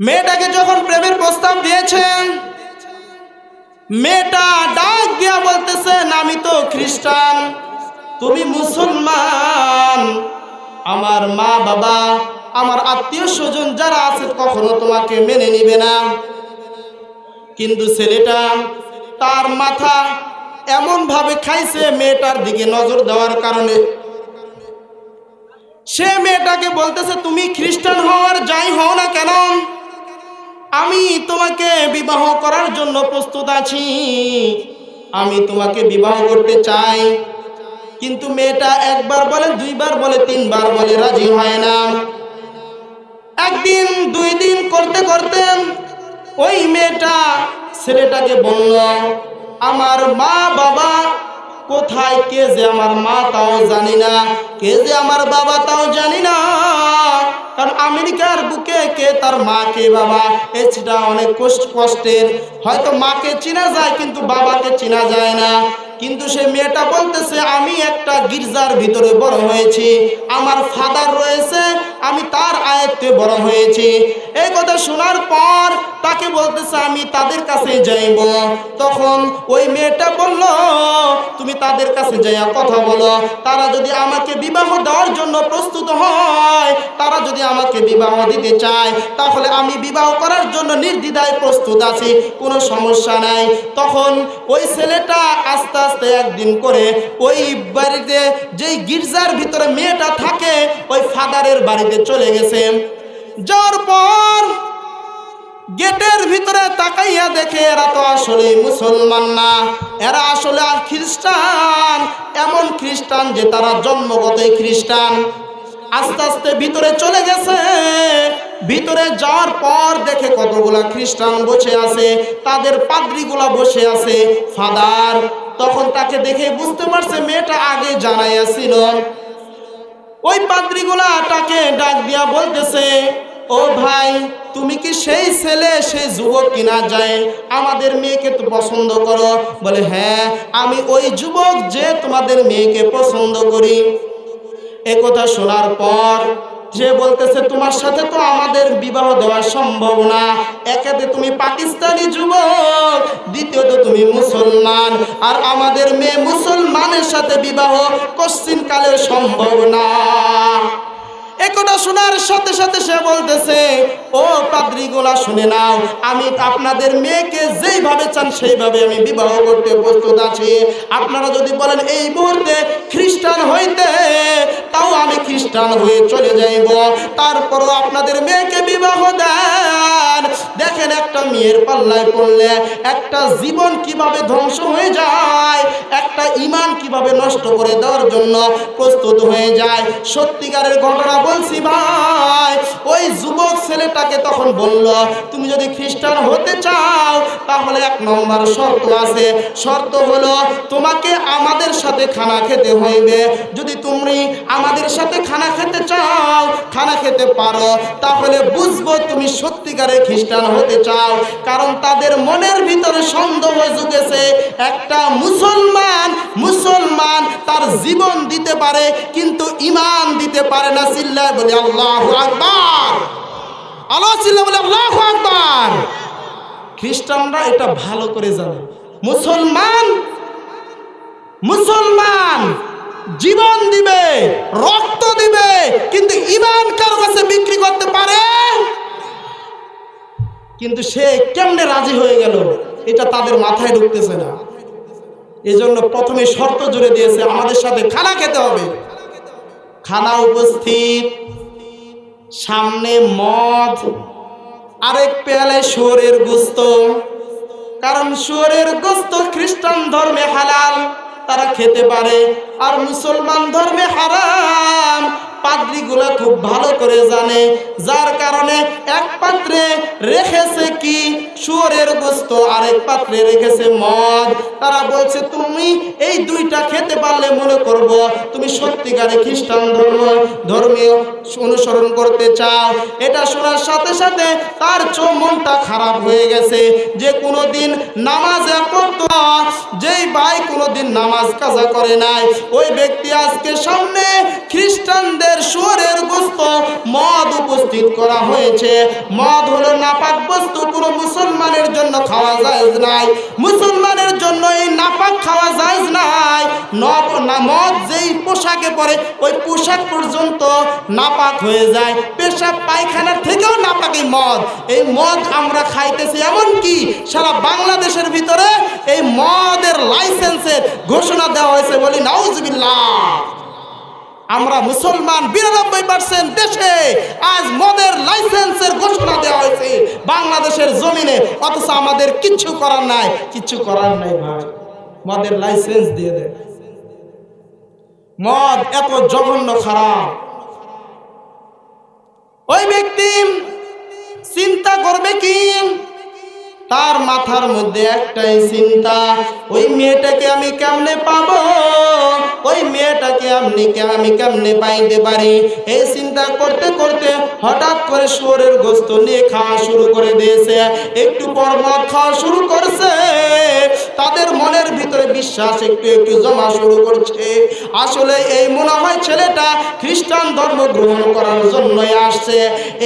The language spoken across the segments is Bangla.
মেয়েটাকে যখন প্রেমের প্রস্তাব দিয়েছেন, মেয়েটা ডাক দিয়া বলতেছেন আমি তো খ্রিস্টান, তুমি মুসলমান। আমার মা বাবা, আমার আত্মীয় স্বজন যারা আছে, কখনো তোমাকে মেনে নিবে না। কিন্তু ছেলেটা তার মাথা এমন ভাবে খাইছে, মেয়েটার দিকে নজর দেওয়ার কারণে। সে মেয়েটাকে বলতেছে, তুমি খ্রিস্টান হওয়ার যাই হও না কেন? আমি তোমাকে বিবাহ করার জন্য প্রস্তুত আছি। আমি তোমাকে বিবাহ করতে চাই। কিন্তু মেয়েটা একবার বলে, দুইবার বলে, তিনবার বলে, রাজি হয় না। একদিন, দুই দিন করতে করতে ওই মেয়েটা ছেলেটাকে বলল, আমার মা বাবা কোথায়? কে যে আমার মা তাও জানি না। কে যে আমার বাবা তাও জানি না। কারণ আমেরিকার বুকে কে তার মা, কে বাবা, এছাড়া অনেক কষ্ট কষ্টের হয়তো মাকে চেনা যায়, কিন্তু বাবাকে চেনা যায় না। কিন্তু সে মেয়েটা বলতেছে, আমি একটা গির্জার ভিতরে বড় হয়েছি, আমার ফাদার রয়েছে, আমি তার আয়ত্তে বড় হয়েছি। এই কথা শোনার পর তাকে বলতেছে, আমি তাদের কাছে যাইব। তখন ওই মেয়েটা বলল, তুমি তাদের কাছে যাইয়া কথা বলো। তারা যদি আমাকে বিবাহ দেওয়ার জন্য প্রস্তুত হয়, তারা যদি আমাকে বিবাহ দিতে চায়, তাহলে আমি বিবাহ করার জন্য নির্দ্বিধায় প্রস্তুত আছি, কোনো সমস্যা নাই। তখন ওই ছেলেটা আস্তে আস্তে একদিন করে ওই বাড়িতে যেই গির্জার ভিতরে মেয়েটা থাকে, ওই ফাদারের বাড়িতে চলে গেছে। যাওয়ার পর গেটের ভিতরে তাকাইয়া দেখে এরা তো আসলে মুসলমান না। এরা আসলে আর খ্রিস্টান, এমন খ্রিস্টান যে তারা জন্মগতই খ্রিস্টান। আস্তে আস্তে ভিতরে চলে গেছে। ভিতরে যাওয়ার পর দেখে কতগুলা খ্রিস্টান বসে আছে, তাদের পাদ্রিগুলা বসে আছে। ফাদার তখন তাকে দেখে বুঝতে পারছে মেয়েটা আগে জানাইয়াছিল ওই পাদ্রিগুলা তাকে ডাক দিয়া বলতেছে, ও ভাই, তুমি কি সেই ছেলে, সেই যুবক কিনা যায়? আমাদের মেয়েকে তো পছন্দ করো। বলে হ্যাঁ আমি ওই যুবক যে তোমাদের মেয়েকে পছন্দ করি। একথা শোনার পর সে বলতেছে, তোমার সাথে তো আমাদের বিবাহ দেওয়া সম্ভব না। একেতে তুমি পাকিস্তানি যুবক, দ্বিতীয়ত তুমি মুসলমান। আর আমাদের মেয়ে মুসলমানের সাথে বিবাহ কশ্চিন কালে সম্ভব না। একথা শোনার সাথে সাথে সে বলতেছে, ও পাদ্রিগুলা শুনে নাও, আমি আপনাদের মেয়েকে যেইভাবে চান সেইভাবে আমি বিবাহ করতে প্রস্তুত আছি। আপনারা যদি বলেন, এই মুহূর্তে খ্রিস্টান হইতে, তাও আমি খ্রিস্টান হয়ে চলে যাইব। তারপরও আপনাদের মেয়েকে বিবাহ দেন। দেখেন একটা মেয়ের পাল্লায় পড়লে একটা জীবন কীভাবে ধ্বংস হয়ে যায়, একটা ইমান কীভাবে নষ্ট করে দেওয়ার জন্য প্রস্তুত হয়ে যায়। সত্যিকারের ঘটনা বলছি ভাই ওই যুবক ছেলেটাকে তখন বলল তুমি যদি খ্রিস্টান হতে চাও এক নম্বর শর্ত আছে। শর্ত হলো, তোমাকে আমাদের সাথে খানা খেতে হইবে। যদি তুমি আমাদের সাথে খানা খেতে চাও, খানা খেতে পারো, তাহলে বুঝব তুমি সত্যিকারে খ্রিস্টান হতে চাও। কারণ তাদের মনের ভিতরে সন্দেহ জুগেছে, একটা মুসলমান মুসলমান তার জীবন দিতে পারে, কিন্তু ইমান দিতে পারে না চিল্লায় বলে আল্লাহ আল্লাহ চিল্লা বলে আল্লাহ আকবার। খ্রিস্টানরা এটা ভালো করে জানে। মুসলমান মুসলমান জীবন দিবে, রক্ত দিবে, কিন্তু ইমান কার কাছে বিক্রি করতে পারে? কিন্তু সে কেমনে রাজি হয়ে গেল? এটা তাদের মাথায় ঢুকতেছে না। এজন্য প্রথমে শর্ত জুড়ে দিয়েছে, আমাদের সাথে খানা খেতে হবে। খানা উপস্থিত, সামনে মদ আরেক পেয়ালে শুয়োরের গোস্ত। কারণ শুয়োরের গোস্ত খ্রিস্টান ধর্মে হালাল, তারা খেতে পারে। আর মুসলমান ধর্মে হারাম পাদ্রিগুলা খুব ভালো করে জানে। যার কারণে এক পাত্রে রেখেছে কি? শুয়োরের গোস্ত আরেক পাত্রে রেখেছে মদ। তারা বলছে তুমি এই দুইটা খেতে পারলে মনে করব তুমি সত্যিকারে খ্রিস্টান ধর্ম ধর্মীয় অনুসরণ করতে চাও। এটা শোনার সাথে সাথে তার মনটা খারাপ হয়ে গেছে। যে কোনোদিন নামাজ পড়তো না, যেই ভাই কোনোদিন নামাজ কাজা করে নাই ওই ব্যক্তি আজকে সামনে খ্রিস্টানদের সুরের গোস্ত মদ উপস্থিত করা হয়েছে। মদ হলো নাপাক বস্তু, কোনো মুসলমানের জন্য খাওয়া যায় নাই। মুসলমানের জন্য এই নাপাক খাওয়া যায় নাই। নব না, মদ যেই পোশাকে পরে, ওই পোশাক পর্যন্ত নাপাক হয়ে যায়। পেশাব পায়খানার থেকেও নাপাক এই মদ। এই মদ আমরা খাইতেছি এমন কি? সারা বাংলাদেশের ভিতরে এই মদের লাইসেন্সের ঘোষণা দেওয়া হয়েছে বলি নাউজবিল্লাহ। আমরা মুসলমান বিরানব্বই পার্সেন্ট দেশে আজ মদের লাইসেন্সের ঘোষণা দেওয়া হয়েছে। বাংলাদেশের জমিনে, অথচ আমাদের কিচ্ছু করার নাই। কিচ্ছু করার নাই মদের লাইসেন্স দিয়ে দেয় মদ এত জঘন্য খারাপ। ওই ব্যক্তি চিন্তা করবে কি? তার মাথার মধ্যে একটাই চিন্তা, ওই মেয়েটাকে আমি কেমনে পাব? ওই মেয়েটাকে কে- আমি কেমনে পাইতে পারি? এই চিন্তা করতে করতে হঠাৎ করে শুয়োরের গোস্ত নিয়ে খাওয়া শুরু করে দিয়েছে। একটু পর মদ খাওয়া শুরু করছে। তাদের মনের ভিতরে বিশ্বাস একটু একটু জমা শুরু করছে। আসলে এই মনে হয় ছেলেটা খ্রিস্টান ধর্ম গ্রহণ করার জন্যই আসছে।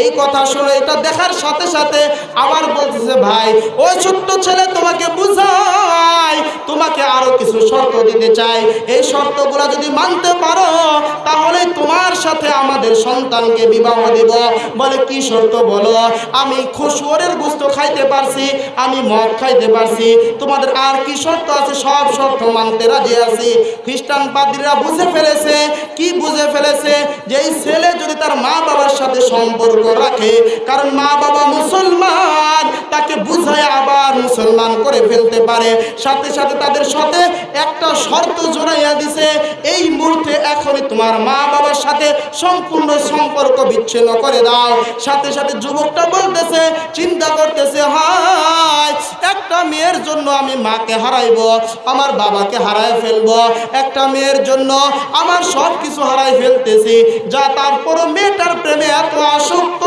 এই কথা শুনে এটা দেখার সাথে সাথে আবার বলতেছে, ভাই, ওই ছোট্ট ছেলে তোমাকে বুঝাই তোমাকে আরও কিছু শর্ত দিতে চাই। এই শর্তগুলো যদি মানতে পারো, তাহলে তোমার সাথে আমাদের সন্তানকে বিবাহ দিব। বলে, কি শর্ত বলো? আমি খুশুয়ারের গোস্ত খাইতে পারছি, আমি মদ খাইতে পারছি। তোমাদের আর কি শর্ত আছে? সব শর্ত মানতে রাজি আছি। খ্রিস্টান পাদ্রীরা বুঝে ফেলেছে। কি বুঝে ফেলেছে? যে এই ছেলে যদি তার মা বাবার সাথে সম্পর্ক রাখে, কারণ মা বাবা মুসলমান, তাকে বুঝায় আবার মুসলমান করে ফেলতে পারে। সাথে সাথে তাদের সাথে একটা শর্ত জোড়াইয়া দিছে, এই মুহূর্তে এখনই তোমার মা বাবার সাথে সম্পূর্ণ সম্পর্ক বিচ্ছিন্ন করে দাও। সাথে সাথে যুবকটা বলতেছে, চিন্তা করতেছে, হায়, একটা মেয়ের জন্য আমি মাকে হারাইব, আমার বাবাকে হারায় ফেলব। একটা মেয়ের জন্য আমার সব কিছু হারাই ফেলতেছি, যা তারপরও মেয়েটার প্রেমে এত আসক্ত।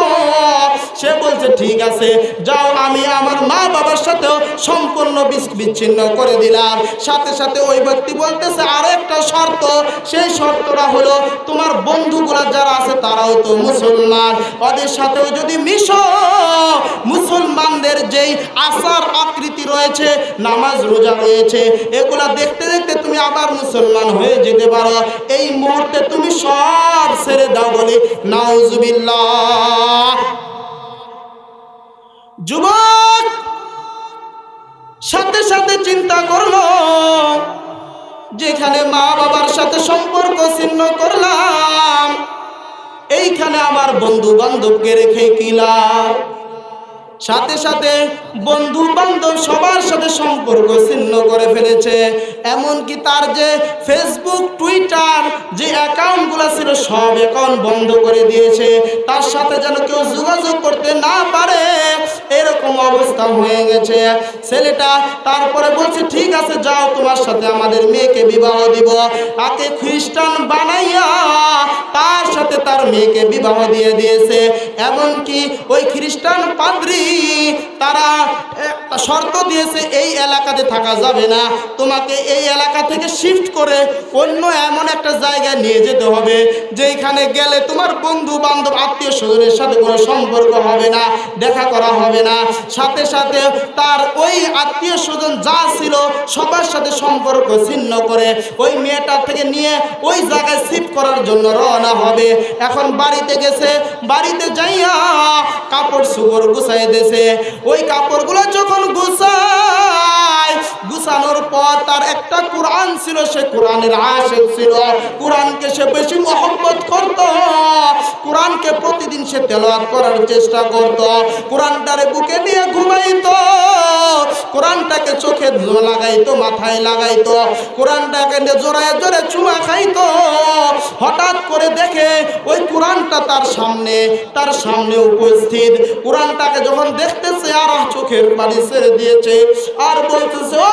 সে বলছে, ঠিক আছে, যাও, আমি আমার মা বাবার সাথেও সম্পূর্ণ বিচ্ছিন্ন করে দিলাম। সাথে সাথে ওই ব্যক্তি বলতেছে আরও একটা শর্ত, সেই শর্তটা হলো, তোমার বন্ধুগুলা যারা আছে, তারাও তো মুসলমান। ওদের সাথেও যদি মিশো, মুসলমানদের যেই আচার আকৃতি রয়েছে, নামাজ রোজা রয়েছে। এগুলা দেখতে দেখতে তুমি আবার মুসলমান হয়ে যেতে পারো। এই মুহূর্তে তুমি সব ছেড়ে দাও বলে, নাউজুবিল্লাহ। যুবক, সাথে সাথে চিন্তা করল, যেখানে মা বাবার সাথে সম্পর্ক ছিন্ন করলাম, এইখানে আমার বন্ধু বান্ধবকে রেখে কিলাম সাথে সাথে বন্ধু বান্ধব সবার সাথে সম্পর্ক ছিন্ন করে ফেলেছে। এমনকি তার যে ফেসবুক টুইটার যে অ্যাকাউন্টগুলো ছিল, সব অ্যাকাউন্ট বন্ধ করে দিয়েছে। তার সাথে যেন কেউ যোগাযোগ করতে না পারে, এরকম অবস্থা হয়ে গেছে। ছেলেটা তারপরে বলছে, ঠিক আছে, যাও, তোমার সাথে আমাদের মেয়েকে বিবাহ দিব। তাকে খ্রিস্টান বানাইয়া তার সাথে তার মেয়েকে বিবাহ দিয়ে দিয়েছে। এমনকি ওই খ্রিস্টান পাদ্রী তারা একটা শর্ত দিয়েছে, এই এলাকাতে থাকা যাবে না। তোমাকে এই এলাকা থেকে শিফট করে অন্য এমন একটা জায়গায় নিয়ে যেতে হবে যেখানে গেলে তোমার বন্ধু বান্ধব আত্মীয় স্বজনের সাথে কোনো সম্পর্ক হবে না, দেখা করা হবে না। সাথে সাথে তার ওই আত্মীয় স্বজন যা ছিল, সবার সাথে সম্পর্ক ছিন্ন করে ওই মেয়েটার থেকে নিয়ে ওই জায়গায় শিফট করার জন্য রওনা হবে। এখন বাড়িতে গেছে, বাড়িতে যাইয়া কাপড় সুগর গুছাই দিয়েছে ওই কাপড়গুলো যখন গুছায় পৌঁছানোর পর তার একটা কোরআন ছিল, সে কোরআনের আশেক ছিল। কোরআনকে সে বেশি মহব্বত করত। কোরআনকে প্রতিদিন সে তেলাওয়াত করার চেষ্টা করত। কোরআনটারে বুকে নিয়ে ঘুমাইতো। কোরআনটাকে চোখে লাগাইতো, মাথায় লাগাইতো। কোরআনটাকে জোরায় জোরে চুমা খাইতো। হঠাৎ করে দেখে ওই কোরআনটা তার সামনে তার সামনে উপস্থিত। কোরআনটাকে যখন দেখতেছে আর চোখের পানি ছেড়ে দিয়েছে। আর বলতেছে, ও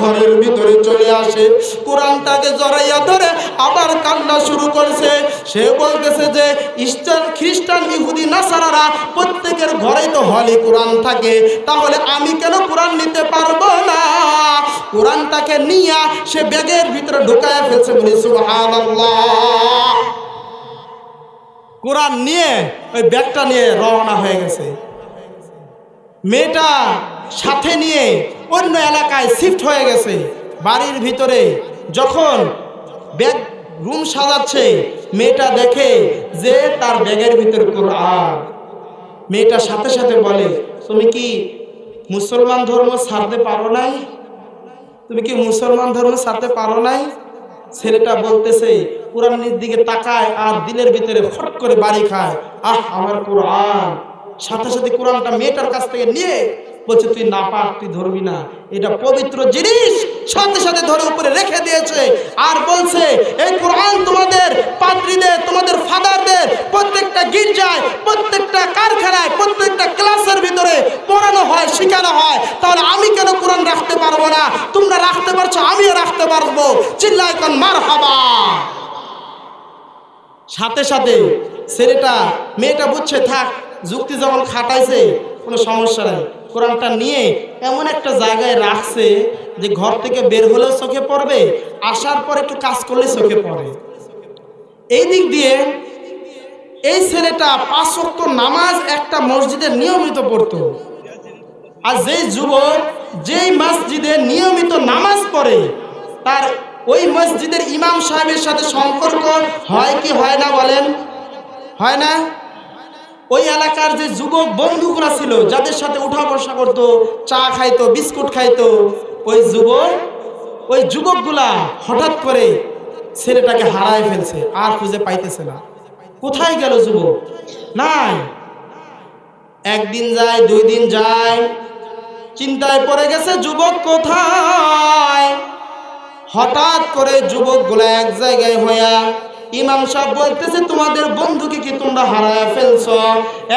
ঘরের ভিতরে চলে আসে। কোরআনটাকে জড়াইয়া ধরে আবার কান্না শুরু করছে। সে বলতেছে যে ইস্টার্ন খ্রিস্টান, ইহুদি, নাসারারা, প্রত্যেকের ঘরেই তো হলি কোরআন থাকে। তাহলে আমি কেন কোরআন নিতে পারব না? কোরআনটাকে নিয়ে সে ব্যাগের ভিতরে ঢুকায় ফেলছে বলি কোরআন নিয়ে ওই ব্যাগটা নিয়ে রওনা হয়ে গেছে। মেয়েটা সাথে নিয়ে অন্য এলাকায় শিফট হয়ে গেছে। বাড়ির ভিতরে যখন ব্যাগ রুম সাজাচ্ছে, মেয়েটা দেখে যে তার ব্যাগের ভিতরে কোরআন। মেয়েটা সাথে সাথে বলে, তুমি কি মুসলমান ধর্ম ছাড়তে পারো নাই? তুমি কি মুসলমান ধর্ম ছাড়তে পারো নাই? ছেলেটা বলতেছে, কোরআনের দিকে তাকায় আর দিলের ভিতরে ফট করে বাড়ি খায়। আহ, আমার কোরআন। সাথে সাথে কোরআনটা মেয়েটার কাছ থেকে নিয়ে বলছে, তুই না পাক তুই ধরবি না। এটা পবিত্র জিনিস। সাথে সাথে ধরে উপরে রেখে দিয়েছে। আর বলছে, এই কোরআন তোমাদের পাত্রীদের তোমাদের ফাদারদের প্রত্যেকটা গির্জায়, প্রত্যেকটা কারখানায়, প্রত্যেকটা ক্লাসের ভিতরে পড়ানো হয়, শেখানো হয়। তাহলে আমি কেন কোরআন রাখতে পারব না? তোমরা রাখতে পারছ, আমিও রাখতে পারব। চিল্লায় মার হাবা সাথে সাথে ছেলেটা, মেয়েটা বুঝছে, থাক, যুক্তি যখন খাটাইছে, কোনো সমস্যা নাই। কোরআনটা নিয়ে এমন একটা জায়গায় রাখছে যে ঘর থেকে বের হলেও চোখে পড়বে, আসার পর একটু কাজ করলে চোখে পড়ে। এই দিক দিয়ে এই ছেলেটা পাঁচ ওয়াক্ত নামাজ একটা মসজিদে নিয়মিত পড়তো। আর যেই যুবক যেই মসজিদে নিয়মিত নামাজ পড়ে, তার ওই মসজিদের ইমাম সাহেবের সাথে সম্পর্ক হয় কি হয় না বলেন? হয় না? ওই এলাকার যে যুবক বন্ধুগুলা ছিল, যাদের সাথে উঠা বসা করতো, চা খাইতো, বিস্কুট খাইতো, ওই যুবক, ওই যুবকগুলা হঠাৎ করে ছেলেটাকে হারায় ফেলছে, আর খুঁজে পাইতেছে না। কোথায় গেল যুবক? নাই। একদিন যায়, দুই দিন যায়, চিন্তায় পড়ে গেছে, যুবক কোথায়? হঠাৎ করে যুবকগুলো এক জায়গায় হইয়া ইমাম সাহেব বলতেছে, তোমাদের বন্ধুকে কি তোমরা হারায় ফেলছ?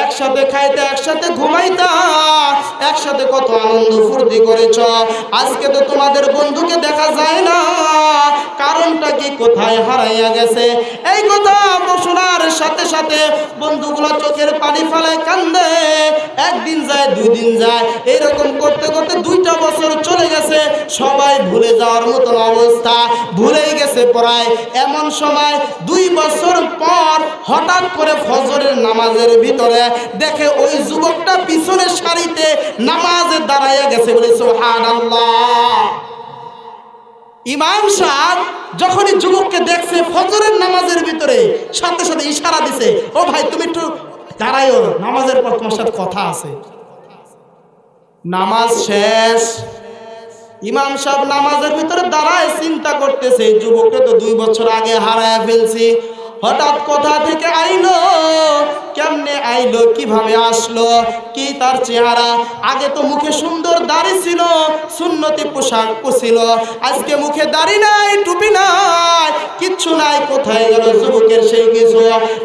একসাথে খাইতে, একসাথে ঘুমাইতা, একসাথে কত আনন্দ ফুর্তি করেছ? আজকে তো তোমাদের বন্ধুকে দেখা যায় না। কারণটা কি কোথায় হারাইয়া গেছে? এই কথা শোনার সাথে সাথে বন্ধুগুলো চোখের পানি ফেলায় কান্দে। একদিন যায় দুই দিন যায়, এরকম করতে করতে দুইটা বছর চলে গেছে। সবাই ভুলে যাওয়ার মতন অবস্থা, ভুলেই গেছে প্রায়। এমন সময় দুই বছর পর হঠাৎ করে ফজরের নামাজের ভিতরে দেখে ওই যুবকটা পিছনের সারিতে নামাজে দাঁড়াইয়া গেছে বলে, সুবহানাল্লাহ। ইমাম সাহেব যখনই যুবককে দেখছে ফজরের নামাজের ভিতরে সাথে সাথে ইশারা দিছে, ও ভাই, তুমি একটু দাঁড়াইও, নামাজের পর তোমার সাথে কথা আছে। নামাজ শেষ ইমাম সাহেব নামাজের ভিতরে দাঁড়ায় চিন্তা করতেছে যুবককে তো দুই বছর আগে হারায় ফেলছি। হঠাৎ কোথা থেকে আইলো, কেমনে আইলো, কীভাবে আসলো, কি তার চেহারা? আগে তো মুখে সুন্দর দাড়ি ছিল, সুন্নতি পোশাক ছিল আজকে মুখে দাড়ি নাই, টুপি নাই, কিচ্ছু নাই, কোথায় গেল যুবকের সেই কিছু?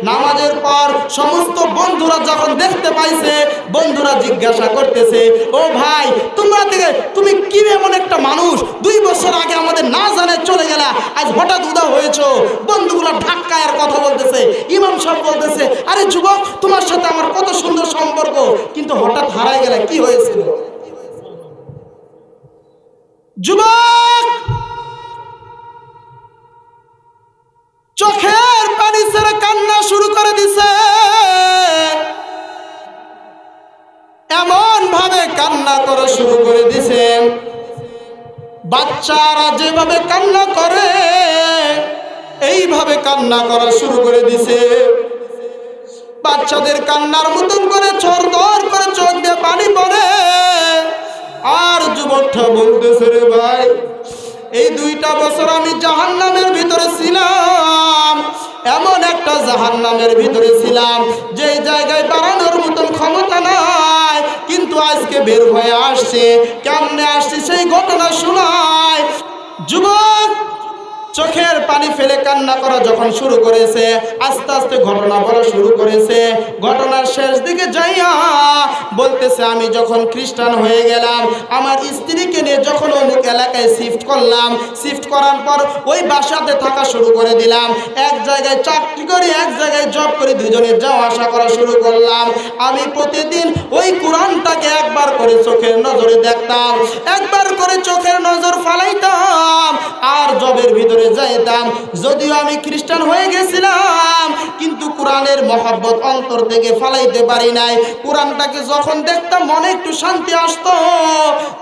নামাজের পর সমস্ত বন্ধুরা যখন দেখতে পাইছে, বন্ধুরা জিজ্ঞাসা করতেছে, ও ভাই, তোমরা থেকে, তুমি কি এমন একটা মানুষ? দুই বছর আগে আমাদের না জানে চলে গেলা, আজ হঠাৎ উদা হয়েছো। বন্ধুগুলো ধাক্কায় আর কথা বলতেছে, ইমাম সাহেব বলতেছে, আরে যুবক, তোমার সাথে আমার কত সুন্দর সম্পর্ক। কিন্তু হঠাৎ হারাই গেলে কি হয়েছিল? যুবক, চোখের পানি সেরে কান্না শুরু করে দিছে। এমন ভাবে কান্না করা শুরু করে দিছেন বাচ্চারা যেভাবে কান্না করে এইভাবে কান্না করা শুরু করে দিছে। বাচ্চাদের কান্নার মতন করে চোর করে চোখ দিয়ে পানি পড়ে। আর যুবকটা বলতেছে, রে ভাই, এই দুইটা বছর আমি জাহান্নামের ভিতরে ছিলাম। এমন একটা জাহান্নামের ভিতরে ছিলাম, যে জায়গায় দাঁড়ানোর মতন ক্ষমতা নাই। কিন্তু আজকে বের হয়ে আসছে, কেমনে আসছে সেই ঘটনা শোনায়। যুবক চোখের পানি ফেলে কান্না করা যখন শুরু করেছে, আস্তে আস্তে ঘটনা বলা শুরু করেছে। ঘটনার শেষ দিকে যাইয়া বলতেছে, আমি যখন খ্রিস্টান হয়ে গেলাম, আমার স্ত্রীকে নিয়ে যখন অমুক এলাকায় শিফট করলাম শিফট করার পর ওই বাসাতে থাকা শুরু করে দিলাম। এক জায়গায় চাকরি করি, এক জায়গায় জব দুজনে যাওয়া আসা করা শুরু করলাম। আমি প্রতিদিন ওই কোরআনটাকে একবার করে চোখের নজরে দেখতাম, একবার করে চোখের নজর ফালাইতাম, আর জবের ভিতরে যাইতাম। যদিও আমি খ্রিস্টান হয়ে গেছিলাম, কিন্তু কোরআনের মহাব্বত অন্তর থেকে ফালাইতে পারি নাই। কোরআনটাকে যখন দেখতাম, মনে একটু শান্তি আসতো।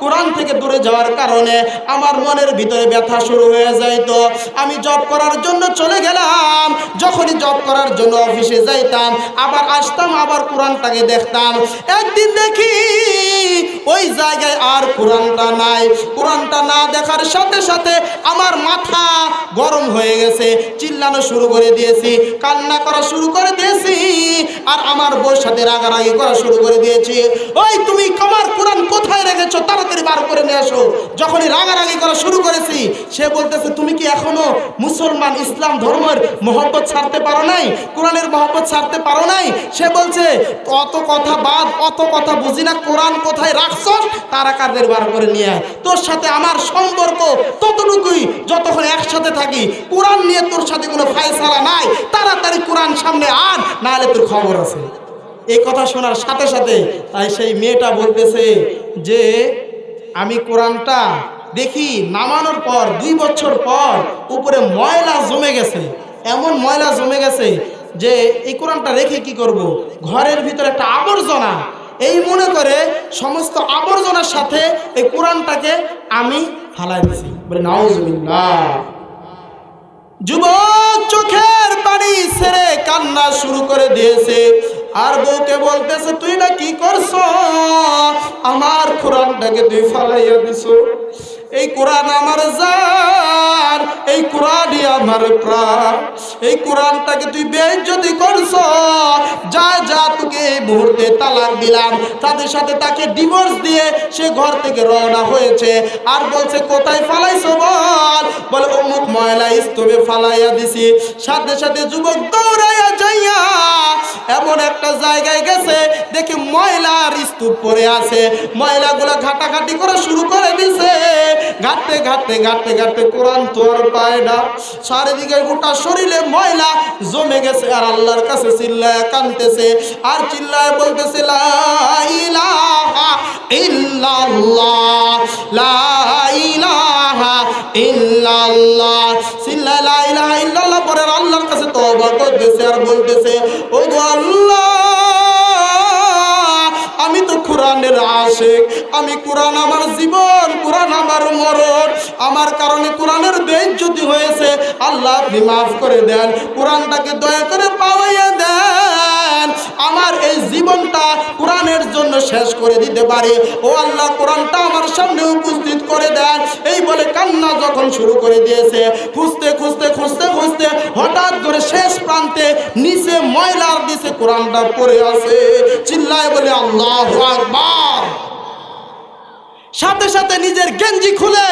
কোরআন থেকে দূরে যাওয়ার কারণে আমার মনের ভিতরে ব্যথা শুরু হয়ে যাইতো। আমি জব করার জন্য চলে গেলাম। যখনই জব করার জন্য অফিসে যাইতাম আবার আসতাম, আবার কোরআনটাকে দেখতাম। একদিন দেখি ওই জায়গায় আর কোরআনটা নাই। কোরআনটা না দেখার সাথে সাথে আমার মাথা গরম হয়ে গেছে, চিল্লানো শুরু করে দিয়েছি, কান্না করা শুরু করে দিয়েছি, আর আমার বউর সাথে রাগারাগি করা শুরু করে দিয়েছি। ওই তুমি আমার কোরআন কোথায় রেখেছো? তাড়াতাড়ি বার করে নিয়ে আসো। যখনই রাগারাগি করা শুরু করেছি, সে বলতেছে, তুমি কি এখনও মুসলমান, ইসলাম ধর্মের মহব্বত ছাড়তে পারো নাই? কোরআনের মহব্বত ছাড়তে পারো নাই। সে বলছে, অত কথা বাদ, অত কথা বুঝি না, কোরআন কোথায় রাখছস? তারা কাদের বার করে নিয়ে তোর সাথে আমার সম্পর্ক ততটুকুই, যতক্ষণ একসাথে থাকি। কোরআন নিয়ে তোর সাথে কোনো ফায়সালা নাই। তাড়াতাড়ি কোরআন সামনে আন, নাহলে তোর খবর আছে। এই কথা শোনার সাথে সাথে তাই সেই মেয়েটা বলতেছে যে, আমি কোরআনটা দেখি নামানোর পর, দুই বছর পর উপরে ময়লা জমে গেছে। এমন ময়লা জমে গেছে যে এই কোরআনটা রেখে কি করব। ঘরের ভিতরে একটা আবর্জনা। এই মনে করে সমস্ত আবর্জনার সাথে এই কোরআনটাকে আমি ফালাই দিছি। বলে নাউজুবিল্লাহ যুবক চোখের পানি ছেড়ে কান্না শুরু করে দিয়েছে। আর বউকে বলতেছে, তুই না কি করছ? আমার কোরআনটাকে তুই ফালাইয়া দিছ। এই কোরআন আমার জান, এই কোরআনই আমার প্রাণ। এই কোরআনটাকে তুই বেজ্জতি করছ, যা যা তোকে এই মুহূর্তে তালাক দিলাম। তাদের সাথে তাকে ডিভোর্স দিয়ে সে ঘর থেকে রওনা হয়েছে। আর বলছে, কোথায় ফালাইছো বল? বলে, অমুক ময়লা স্তূপে ফালাইয়া দিছি। সাথে সাথে যুবক দৌড়াইয়া যাইয়া এমন একটা জায়গায় গেছে, দেখি ময়লার স্তূপ পরে আছে। ময়লাগুলো ঘাটাঘাটি করা শুরু করে দিছে। ঘাটতে ঘাটতে ঘাটতে ঘাটতে কোরআন তো আর পায় না। চারিদিকে গোটা শরীরে ময়লা জমে গেছে আর আল্লাহর কাছে চিল্লায় কানতেছে আর চিল্লায় বলতেছে ইল্লাল্লাহ পরে আল্লাহর কাছে করতেছে আর বলতেছে ও গো আমি কোরআন আমার জীবন, কোরআন আমার মরণ। আমার কারণে কোরআনের বেজ্জতি হয়েছে। আল্লাহ আপনি মাফ করে দেন, কোরআনটাকে দয়া করে পাওয়াইয়া দেন। আমার এই জীবনটা কোরআনের জন্য শেষ করে দিতে পারে। ও আল্লাহ, কোরআনটা আমার সামনে উপস্থিত করে দেন। এই বলে কান্না যখন শুরু করে দিয়েছে, খুঁজতে খুঁজতে খুঁজতে খুঁজতে হঠাৎ করে শেষ প্রান্তে নিচে ময়লার দিছে কোরআনটা পড়ে আছে। চিল্লায় বলে, আল্লাহ আকবার। সাথে সাথে নিজের গেঞ্জি খুলে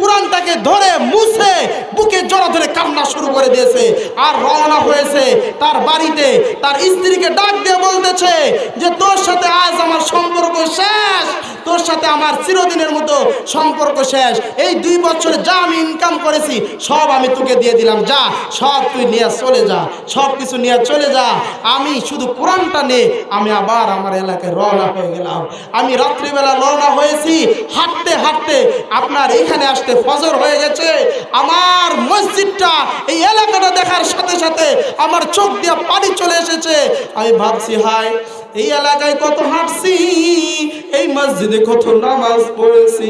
কোরআনটাকে ধরে, মুছে, বুকে জড়া ধরে কান্না শুরু করে দিয়েছে। আর রওনা হয়েছে তার বাড়িতে। তার স্ত্রীকে ডাক দিয়ে বলতেছে যে, তোর সাথে আজ আমার সম্পর্ক শেষ। তোর সাথে আমার চিরদিনের মতো সম্পর্ক শেষ। এই দুই বছরে যা আমি ইনকাম করেছি, সব আমি তোকে দিয়ে দিলাম। যা, সব তুই নিয়ে চলে যা। সব কিছু নিয়ে চলে যা। আমি শুধু কোরআনটা নিয়ে আমি আবার আমার এলাকায় রওনা হয়ে গেলাম। আমি রাত্রিবেলা রওনা হয়েছি। হাঁটতে হাঁটতে আপনার এখানে আসতে রাতে ফজর হয়ে গেছে। আমার মসজিদটা এই এলাকাটা দেখার সাথে সাথে আমার চোখ দিয়ে পানি চলে এসেছে। আমি ভাবছি, হায়, এই এলাকায় কত হাঁটছি, এই মসজিদে কত নামাজ পড়েছি।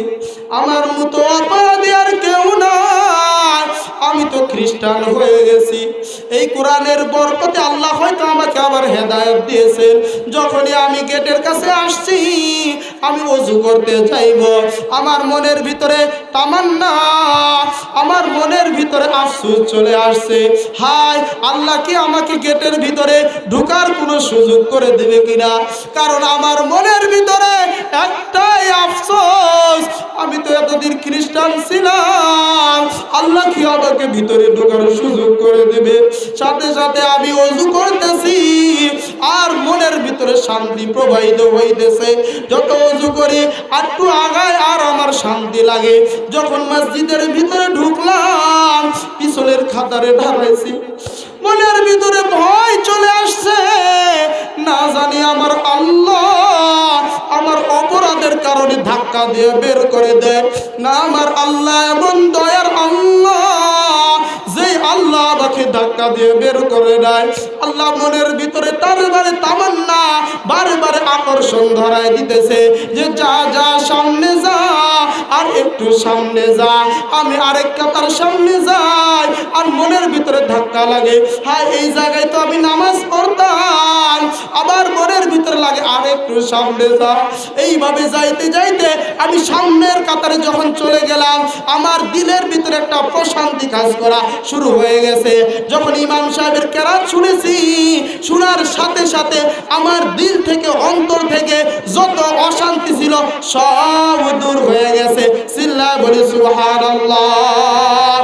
আমার মতো অপরাধী আর কেউ নাই। আমি তো খ্রিস্টান হয়ে গেছি। এই কোরআনের বরকতে আল্লাহ হয়তো আমাকে আবার হেদায়ত দিয়েছেন। যখনই আমি গেটের কাছে আসছি, আমি অজু করতে চাইব আমার মনের ভিতরে তামান্না, আমার মনের ভিতরে আফসোস চলে আসছে। হায়, আল্লাহ কি আমাকে গেটের ভিতরে ঢুকার কোনো সুযোগ করে দেবে কিনা? কারণ আমার মনের ভিতরে একটাই আফসোস, আমি তো এতদিন খ্রিস্টান ছিলাম। কি আমাকে ভিতরে ঢোকার সুযোগ করে দেবে। সাথে সাথে আমি অজু করতেছি, আর মনের ভিতরে শান্তি প্রবাহিত হইতেছে। যত অজু করি, একটু আগায় আর আমার শান্তি লাগে। যখন মসজিদের ভিতরে ঢুকলাম, পিছনের খাতারে দাঁড়াইছি মনের ভিতরে ভয় চলে আসছে। না জানি আমার আল্লাহ আমার অপরাধের কারণে ধাক্কা দিয়ে বের করে দেয়। না আমার আল্লাহ এমন দয়ার আল্লাহ যে আল্লাহ আমাকে ধাক্কা দিয়ে বের করে দেয়। আল্লাহ মনের ভিতরে তার বারে তামান্না, বারে বারে আকর্ষণ ধরায় দিতেছে যে যা যা সামনে যা একটু সামনে যা আমি আরেক কাতার সামনে যাই, আর মনের ভিতরে ধাক্কা লাগে। হায়, এই জায়গায় তো আমি নামাজ পড়তাম, আবার মনের ভিতরে লাগে আর একটু সামনে যা এইভাবে যাইতে যাইতে আমি সামনের কাতারে যখন চলে গেলাম, আমার দিলের ভিতরে একটা প্রশান্তি কাজ করা শুরু হয়ে গেছে। যখন ইমাম সাহেবের কেরাত শুনেছি, শোনার সাথে সাথে আমার দিল থেকে অন্তর থেকে যত অশান্তি ছিল সব দূর হয়ে গেছে। চিল্লা বলি সুবহানাল্লাহ।